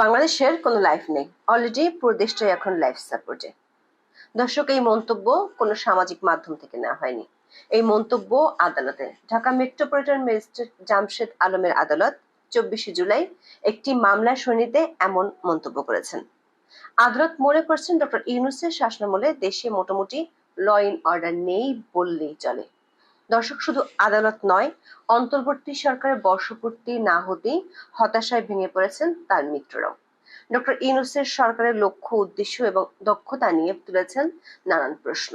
বাংলাদেশের কোনো লাইফ নেই। অলরেডি পুরো দেশটাই এখন লাইফ সাপোর্টে দর্শক, এই মন্তব্য কোনো সামাজিক মাধ্যম থেকে নেওয়া হয়নি। এই মন্তব্য আদালতে। ঢাকা মেট্রোপলিটন ম্যাজিস্ট্রেট জামশেদ আলমের আদালত চব্বিশে জুলাই একটি মামলার শুনানিতে এমন মন্তব্য করেছেন। আদালত মনে করছেন, ডক্টর ইউনুসের শাসনামলে দেশে মোটামুটি ল ইন অর্ডার নেই বললেই চলে। দর্শক, শুধু আদালত নয়, অন্তর্বর্তী সরকারের বর্ষপূর্তি না হতেই হতাশায় ভেঙে পড়েছেন তার মিত্ররাও। ডক্টর ইউনুসের সরকারের লক্ষ্য, উদ্দেশ্য এবং দক্ষতা নিয়ে তুলেছেন নানান প্রশ্ন।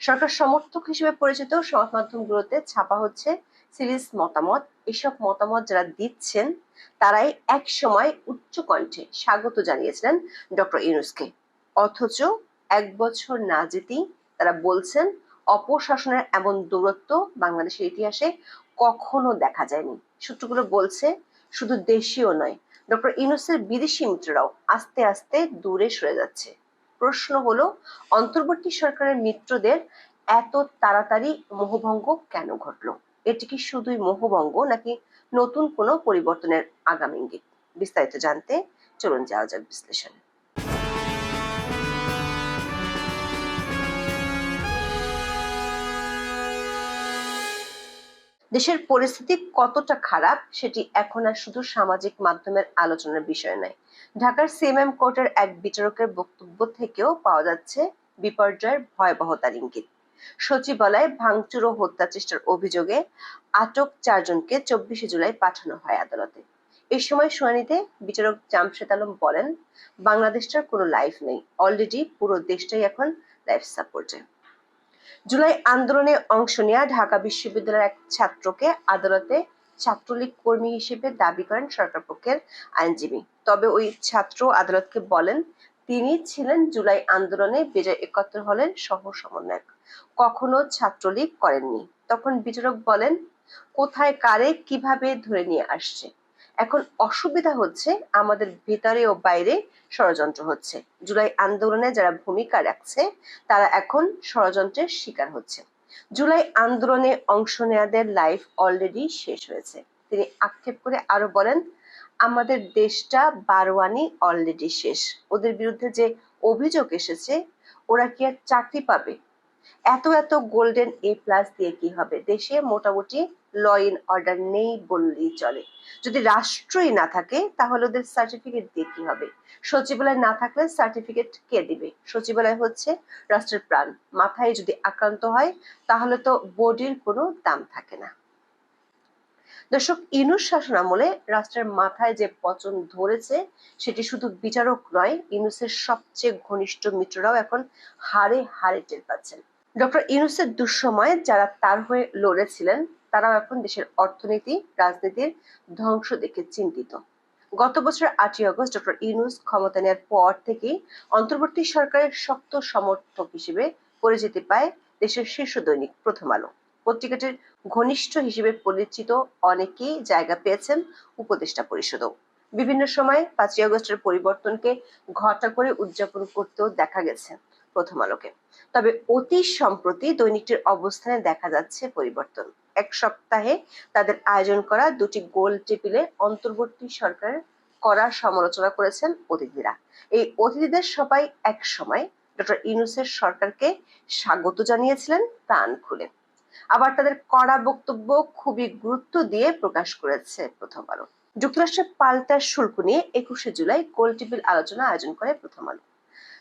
সরকার সমর্থক হিসেবে পরিচিত সংবাদ মাধ্যমগুলোতে ছাপা হচ্ছে সিরিজ মতামত। এসব মতামত যারা দিচ্ছেন, তারাই এক সময় উচ্চ কণ্ঠে স্বাগত জানিয়েছিলেন ডক্টর ইউনুসকে। অথচ এক বছর না যেতেই তারা বলছেন অপশাসনের এমন দূরত্ব বাংলাদেশের ইতিহাসে কখনো দেখা যায়নি। সূত্রগুলো বলছে শুধু দেশীয় নয়, ডক্টর ইউনুসের বিদেশি মিত্ররাও আস্তে আস্তে দূরে সরে যাচ্ছে। প্রশ্ন হলো, অন্তর্বর্তী সরকারের মিত্রদের এত তাড়াতাড়ি মোহভঙ্গ কেন ঘটলো? এটি কি শুধুই মোহভঙ্গ নাকি নতুন কোনো পরিবর্তনের আগামী ইঙ্গিত? বিস্তারিত জানতে চলুন যাওয়া যাক বিশ্লেষণে। দেশের পরিস্থিতি কতটা খারাপ সেটি এখন আর শুধু সামাজিক মাধ্যমের আলোচনার বিষয় নয়। ঢাকার সিএমএম কোর্টের এক বিচারকের বক্তব্য থেকেও পাওয়া যাচ্ছে বিপর্যয়ের ভয়াবহতার ইঙ্গিত। সচিবালয়ে ভাঙচুর ও হত্যা চেষ্টার অভিযোগে আটক চারজনকে চব্বিশে জুলাই পাঠানো হয় আদালতে। এই সময় শুনানিতে বিচারক জামশেদ আলম বলেন, বাংলাদেশটার কোনো লাইফ নেই। অলরেডি পুরো দেশটাই এখন লাইফ সাপোর্টে। জুলাই আন্দোলনে অংশ নেওয়া ঢাকা বিশ্ববিদ্যালয়ের এক ছাত্রকে আদালতে ছাত্রলীগ কর্মী হিসেবে দাবি করেন সরকার পক্ষের আইনজীবী। তবে ওই ছাত্র আদালতকে বলেন, তিনি ছিলেন জুলাই আন্দোলনে বিজয় একাত্তর হলেন সহ সমন্বয়ক কখনো ছাত্রলীগ করেননি। তখন বিচারক বলেন, কোথায়, কারে, কীভাবে ধরে নিয়ে আসছে? এখন অসুবিধা হচ্ছে আমাদের ভিতরে ও বাইরে ষড়যন্ত্র হচ্ছে। জুলাই আন্দোলনে যারা ভূমিকা রাখছে, তারা এখন ষড়যন্ত্রের শিকার হচ্ছে। জুলাই আন্দোলনে অংশ নেওয়াদের লাইফ অলরেডি শেষ হয়েছে। তিনি আক্ষেপ করে আরও বলেন, আমাদের দেশটা বারোয়ানি অলরেডি শেষ। ওদের বিরুদ্ধে যে অভিযোগ এসেছে, ওরা কি আর চাকরি পাবে? এত এত গোল্ডেন এ প্লাস দিয়ে কি হবে? দেশে মোটামুটি ল ইন অর্ডার নেই বললেই চলে। যদি রাষ্ট্রই না থাকে, তাহলে ওদের সার্টিফিকেট দিয়ে কি হবে? সচিবালয় না থাকলে সার্টিফিকেট কে দিবে? সচিবালয় হচ্ছে রাষ্ট্রের প্রাণ। মাথায় যদি আক্রান্ত হয়, তাহলে তো বডির কোনো দাম থাকে না। দর্শক ইনুস শাসন আমলে রাষ্ট্রের মাথায় যে পচন ধরেছে, সেটি শুধু বিচারক নয়, ইনুসের সবচেয়ে ঘনিষ্ঠ মিত্ররাও এখন হারে হারে টের পাচ্ছেন। ডক্টর ইউনুসের দুঃসময়ে যারা তার হয়ে লড়েছিলেন, তারাও এখন দেশের অর্থনীতি, রাজনীতির ধ্বংস দেখে চিন্তিত। গত বছর আটই আগস্ট ডক্টর ইউনুস ক্ষমতা নেওয়ার পর থেকেই অন্তর্বর্তী সরকারের শক্ত সমর্থক হিসেবে পরিচিতি পায় দেশের শীর্ষ দৈনিক প্রথম আলো। পত্রিকাটির ঘনিষ্ঠ হিসেবে পরিচিত অনেকেই জায়গা পেয়েছেন উপদেষ্টা পরিষদও। বিভিন্ন সময় পাঁচই আগস্টের পরিবর্তনকে ঘটা করে উদযাপন করতেও দেখা গেছে। প্রথম আলোকে। তবে অতি সম্প্রতি দৈনিকটির অবস্থানে দেখা যাচ্ছে পরিবর্তন। এক সপ্তাহে তাদের আয়োজন করা দুটি গোল টেবিলে অন্তর্বর্তী সরকারের করা সমালোচনা করেছেন অতিথিরা। এই অতিথিদের সবাই এক সময় ডক্টর ইউনুসের সরকারকে স্বাগত জানিয়েছিলেন প্রাণ খুলে। আবার তাদের কড়া বক্তব্য খুবই গুরুত্ব দিয়ে প্রকাশ করেছে প্রথম আলো। যুক্তরাষ্ট্রের পাল্টা শুল্ক নিয়ে একুশে জুলাই গোল টেবিল আলোচনা আয়োজন করে প্রথম আলো।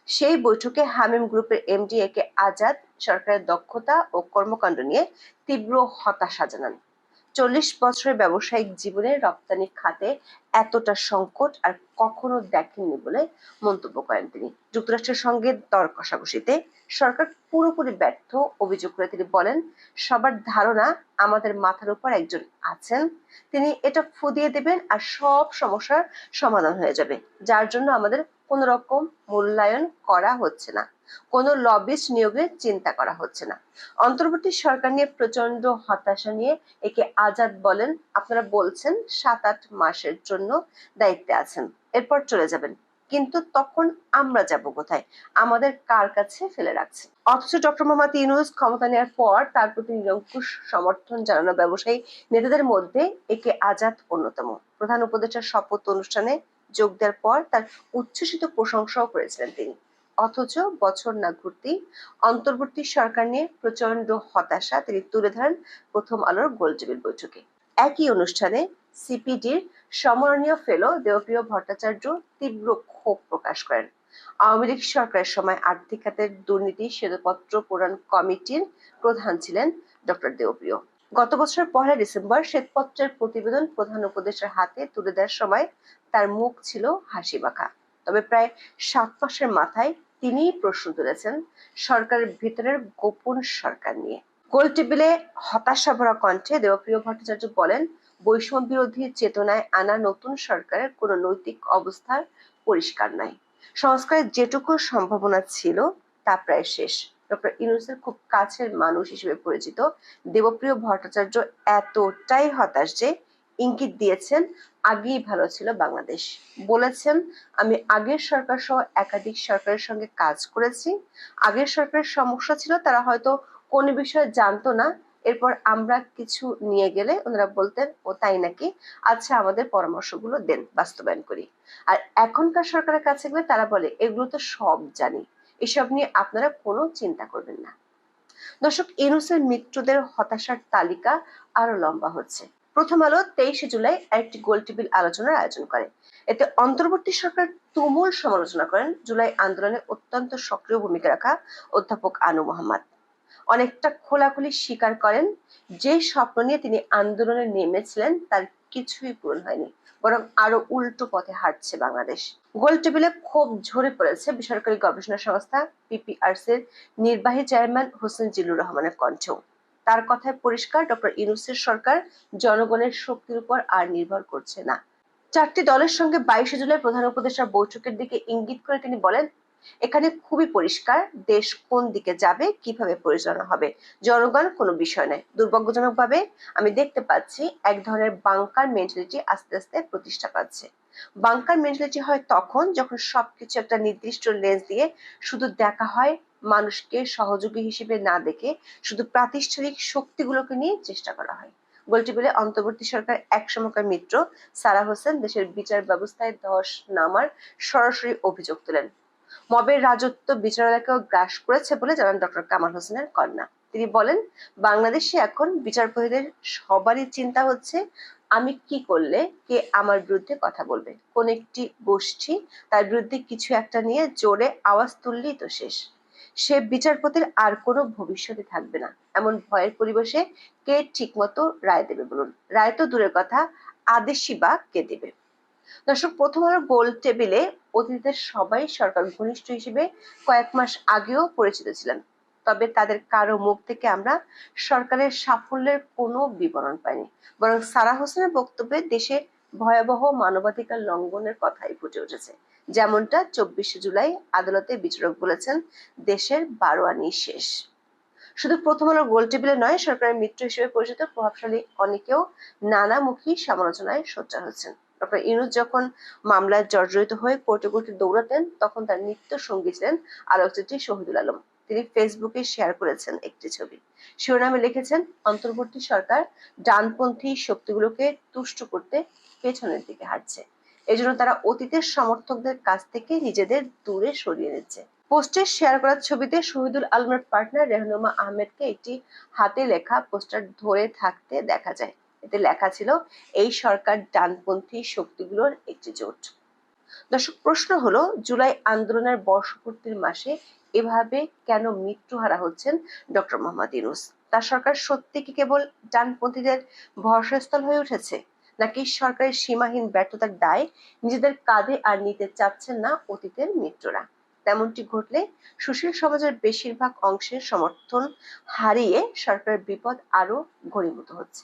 সেই বৈঠকে হামিম গ্রুপের এমডি এ কে আজাদ, সরকারের দক্ষতা ও কর্মকাণ্ড নিয়ে তীব্র হতাশা জানান। চল্লিশ বছরের ব্যবসায়িক জীবনে রপ্তানি খাতে এতটা সংকট আর কখনো দেখেননি বলে মন্তব্য করেন তিনি। যুক্তরাষ্ট্রের সঙ্গে দর কষাকষিতে সরকার পুরোপুরি ব্যর্থ অভিযোগ করে তিনি বলেন, সবার ধারণা আমাদের মাথার উপর একজন আছেন। তিনি এটা ফুদিয়ে দেবেন আর সব সমস্যার সমাধান হয়ে যাবে, যার জন্য আমাদের কোন রকম মূল্যায়ন করা হচ্ছে না। কোনো লবিস্ট নিয়োগের চিন্তা করা হচ্ছে না। অন্তর্বর্তী সরকার নিয়ে প্রচণ্ড হতাশা নিয়ে একে আজাদ বলেন। আপনারা বলছেন সাত আট মাসের জন্য দায়িত্বে আছেন। এরপর চলে যাবেন। কিন্তু তখন আমরা যাব কোথায়? আমাদের কার কাছে ফেলে রাখছে? অথচ ডক্টর মোহাম্মদ ইউনুস ক্ষমতা নেওয়ার পর তার প্রতি নিরঙ্কুশ সমর্থন জানানো ব্যবসায়ী নেতাদের মধ্যে একে আজাদ অন্যতম। প্রধান উপদেষ্টার শপথ অনুষ্ঠানে যোগ দেওয়ার পর তার উচ্ছ্বসিত প্রশংসাও করেছিলেন তিনি। অথচ বছর না ঘুরতেই অন্তর্বর্তী সরকার নিয়ে প্রচণ্ড হতাশা তিনি তুলে ধরেন প্রথম আলোর গোলটেবিল বৈঠকে। একই অনুষ্ঠানে সিপিডির সম্মাননীয় ফেলো দেবপ্রিয় ভট্টাচার্য তীব্র ক্ষোভ প্রকাশ করেন। আওয়ামী লীগ সরকারের সময় আর্থিক খাতের দুর্নীতি, শ্বেতপত্র প্রদান কমিটির প্রধান ছিলেন ডক্টর দেবপ্রিয়। গত বছর পহেলা ডিসেম্বর শ্বেতপত্রের প্রতিবেদন প্রধান উপদেষ্টার হাতে তুলে দেওয়ার সময় তার মুখ ছিল হাসি মাখা। তবে প্রায় সাত মাসের মাথায় তিনিই প্রশ্ন তুলেছেন সরকারের ভিতরের গোপন সরকার নিয়ে। গোল টেবিলে হতাশা ভরা কণ্ঠে দেবপ্রিয় ভট্টাচার্য বলেন, বৈষম্য বিরোধী চেতনায় আনা নতুন সরকারের কোনো নৈতিক অবস্থার পরিষ্কার নাই। সংস্কারের যেটুকু সম্ভাবনা ছিল তা প্রায় শেষ। ডক্টর ইউনুসের খুব কাছের মানুষ হিসেবে পরিচিত। দেবপ্রিয় ভট্টাচার্য এতটাই হতাশ যে ইঙ্গিত দিয়েছেন, আগেই ভালো ছিল বাংলাদেশ। বলেছেন, আমি আগের সরকার সহ একাধিক সরকারের সঙ্গে কাজ করেছি। আগের সরকারের সমস্যা ছিল, তারা হয়তো কোনো বিষয়ে জানতো না। এরপর আমরা কিছু নিয়ে গেলে ওনারা বলতেন, ও তাই নাকি? আচ্ছা আমাদের পরামর্শগুলো দেন, বাস্তবায়ন করি। আর এখনকার সরকারের কাছে গেলে তারা বলে, এগুলো তো সব জানি। এসব নিয়ে আপনারা কোনো চিন্তা করবেন না। দর্শক ইনুসের মৃত্যুদের হতাশার তালিকা আরও লম্বা হচ্ছে। প্রথম আলো তেইশে জুলাই একটি গোল টেবিল আলোচনার আয়োজন করে। এতে অন্তর্বর্তী সরকার তুমুল সমালোচনা করেন। জুলাই আন্দোলনে অত্যন্ত সক্রিয় ভূমিকা রাখা অধ্যাপক আনু মোহাম্মদ। অনেকটা খোলাখুলি স্বীকার করেন, যে স্বপ্ন নিয়ে তিনি আন্দোলনে নেমেছিলেন তার কিছুই পূরণ হয়নি, বরং আরও উল্টো পথে হাঁটছে বাংলাদেশ। গোল টেবিলে ক্ষোভ ঝরে পড়েছে বেসরকারি গবেষণা সংস্থা পিপিআরসির নির্বাহী চেয়ারম্যান হোসেন জিল্লুর রহমানের কণ্ঠেও। তার কথায় পরিষ্কার ডক্টর ইউনুসের সরকার জনগণের শক্তির উপর আর নির্ভর করছে না। চারটি দলের সঙ্গে বাইশে জুলাই প্রধান উপদেষ্টা বৈঠকের দিকে ইঙ্গিত করে তিনি বলেন এখানে খুবই পরিষ্কার দেশ কোন দিকে যাবে, কীভাবে পরিচালনা হবে। জনগণ কোনো বিষয় নয়। দুর্ভাগ্যজনকভাবে আমি দেখতে পাচ্ছি এক ধরনের বাংকার মেন্টালিটি আস্তে আস্তে প্রতিষ্ঠা পাচ্ছে। বাংকার মেন্টালিটি হয় তখন যখন সবকিছু একটা নির্দিষ্ট লেন্স দিয়ে শুধু দেখা হয় মানুষকে সহযোগী হিসেবে না দেখে শুধু প্রাতিষ্ঠানিক শক্তিগুলোকে নিয়ে চেষ্টা করা হয়। গোলটেবিলে অন্তর্বর্তী সরকার এক সময়কার মিত্র সারা হোসেন দেশের বিচার ব্যবস্থায় ধস নামার সরাসরি অভিযোগ তোলেন। মবের রাজত্ব বিচারালয়কেও গ্রাস করেছে বলে জানান ডক্টর কামাল হোসেনের কন্যা। তিনি বলেন, বাংলাদেশে এখন বিচারপতিদের সবারই চিন্তা হচ্ছে, আমি কি করলে কে আমার বিরুদ্ধে কথা বলবে? কোন একটি গোষ্ঠী তার বিরুদ্ধে কিছু একটা নিয়ে জোরে আওয়াজ তুললেই তো শেষ। সে বিচারপতির আর কোনো ভবিষ্যতে থাকবে না। এমন ভয়ের পরিবেশে কে ঠিকমতো রায় দেবে বলুন? রায় তো দূরের কথা, আদেশই বা কে দেবে? দর্শক প্রথম আলো গোল টেবিলে অতিথিদের সবাই সরকার ঘনিষ্ঠ হিসেবে কয়েক মাস আগেও পরিচিত ছিলেন। তবে তাদের কারও মুখ থেকে আমরা সরকারের সাফল্যের কোনো বিবরণ পাইনি। বরং সারা হোসেনের বক্তব্যে দেশে ভয়াবহ মানবাধিকার লঙ্ঘনের কথাই ফুটে উঠেছে। যেমনটা চব্বিশে জুলাই আদালতে বিচারক বলেছেন, দেশের বারোয়ানি শেষ। শুধু প্রথম আলোর গোল টেবিলে নয়, সরকারের মিত্র হিসেবে পরিচিত প্রভাবশালী অনেকেও নানামুখী সমালোচনায় সোচ্চার হচ্ছেন। ডক্টর ইনুজ যখন মামলায় জর্জরিত হয়ে কোর্টে কোর্টে দৌড়াতেন, তখন তার নিত্য সঙ্গী ছিলেন আলোকচিত্রী শহীদুল আলম। তিনি ফেসবুকে শেয়ার করেছেন একটি ছবি। শিরোনামে লিখেছেন, অন্তর্বর্তী সরকার ডানপন্থী শক্তিগুলোকে তুষ্ট করতে পেছনের দিকে হাঁটছে। এজন্য তারা অতীতের সমর্থকদের কাছ থেকে নিজেদের দূরে সরিয়ে নিচ্ছে। পোস্টে শেয়ার করার ছবিতে শহীদুল আলমের পার্টনার রেহনুমা আহমেদকে একটি হাতে লেখা পোস্টার ধরে থাকতে দেখা যায়। এতে লেখা ছিল, এই সরকার ডানপন্থী শক্তিগুলোর একটি জোট। দর্শক, প্রশ্ন হলো, জুলাই আন্দোলনের বর্ষপূর্তির মাসে এভাবে কেন মৃত্যুহারা হচ্ছেন ডক্টর মোহাম্মদ ইউনুস? তার সরকার সত্যি কি কেবল ডানপন্থীদের ভরসাস্থল হয়ে উঠেছে? নাকি সরকারের সীমাহীন ব্যর্থতার দায় নিজেদের কাঁধে আর নিতে চাচ্ছেন না অতীতের মিত্ররা? তেমনটি ঘটলে সুশীল সমাজের বেশিরভাগ অংশের সমর্থন হারিয়ে সরকারের বিপদ আরও ঘনীভূত হচ্ছে।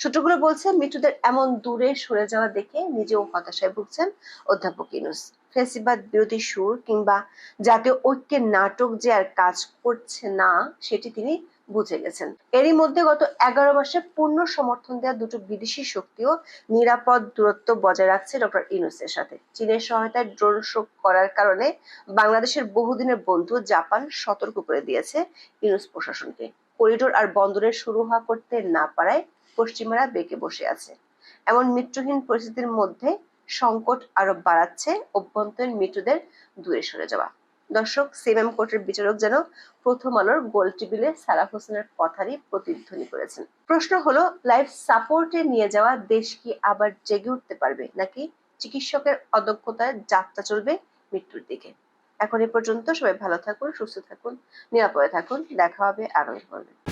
সূত্রগুলো বলছে মৃত্যুদের এমন দূরে সরে যাওয়া দেখে নিজেও হতাশায় ভুগছেন অধ্যাপক ইনুস ফেসিবাদ বিরোধী সুর কিংবা জাতীয় ঐক্যের নাটক যে আর কাজ করছে না, সেটি তিনি বুঝে গেছেন। এরই মধ্যে গত এগারো মাসে পূর্ণ সমর্থন দেওয়া দুটো বিদেশি শক্তিও নিরাপদ দূরত্ব বজায় রাখছে ডক্টর ইনুসের সাথে। চীনের সহায়তায় ড্রোন শো করার কারণে বাংলাদেশের বহুদিনের বন্ধু জাপান সতর্ক করে দিয়েছে ইনুস প্রশাসনকে। করিডোর আর বন্দরের শুরু হওয়া করতে না পারায় পশ্চিমারা বেঁকে বসে আছে। এমন মিত্রহীন পরিস্থিতির মধ্যে সংকট আরও বাড়াচ্ছে অভ্যন্তরীণ মৃত্যুদের দূরে সরে যাওয়া। দর্শক, সিএমএম কোর্টের বিচারক যেন প্রথম আলোর গোল টেবিলে সারা হোসেনের কথারই প্রতিধ্বনি করেছেন। প্রশ্ন হলো, লাইফ সাপোর্টে নিয়ে যাওয়া দেশ কি আবার জেগে উঠতে পারবে নাকি চিকিৎসকের অদক্ষতায় যাত্রা চলবে মৃত্যুর দিকে? এখন এ পর্যন্ত সবাই ভালো থাকুন, সুস্থ থাকুন, নিরাপদে থাকুন। দেখা হবে আগামী পর্বে।